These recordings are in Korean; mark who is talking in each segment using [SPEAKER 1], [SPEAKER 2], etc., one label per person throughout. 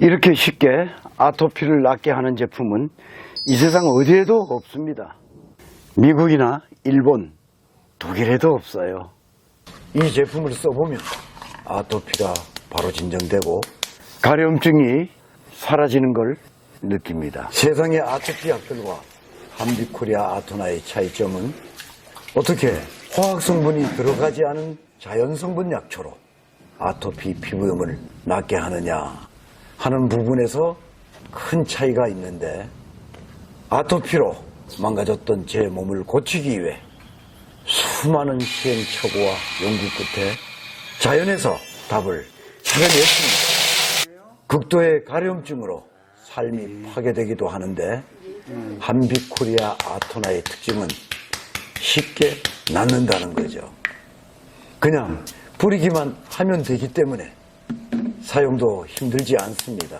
[SPEAKER 1] 이렇게 쉽게 아토피를 낫게 하는 제품은 이 세상 어디에도 없습니다. 미국이나 일본, 독일에도 없어요. 이 제품을 써보면 아토피가 바로 진정되고 가려움증이 사라지는 걸 느낍니다. 세상의 아토피 약들과 한비코리아 아토나의 차이점은 어떻게 화학 성분이 들어가지 않은 자연 성분 약초로 아토피 피부염을 낫게 하느냐 하는 부분에서 큰 차이가 있는데 아토피로 망가졌던 제 몸을 고치기 위해 수많은 시행착오와 연구 끝에 자연에서 답을 찾아냈습니다. 극도의 가려움증으로 삶이 파괴되기도 하는데 한빛코리아 아토나의 특징은 쉽게 낫는다는 거죠. 그냥 뿌리기만 하면 되기 때문에 사용도 힘들지 않습니다.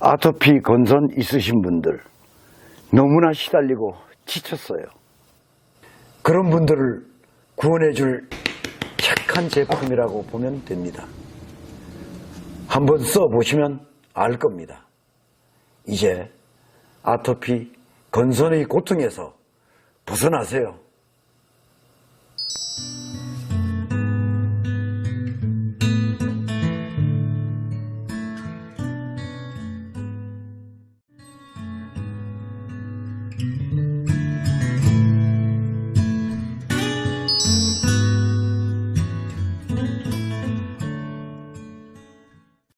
[SPEAKER 1] 아토피 건선 있으신 분들 너무나 시달리고 지쳤어요. 그런 분들을 구원해 줄 착한 제품이라고 보면 됩니다. 한번 써보시면 알 겁니다. 이제 아토피 건선의 고통에서 벗어나세요. Mm-hmm.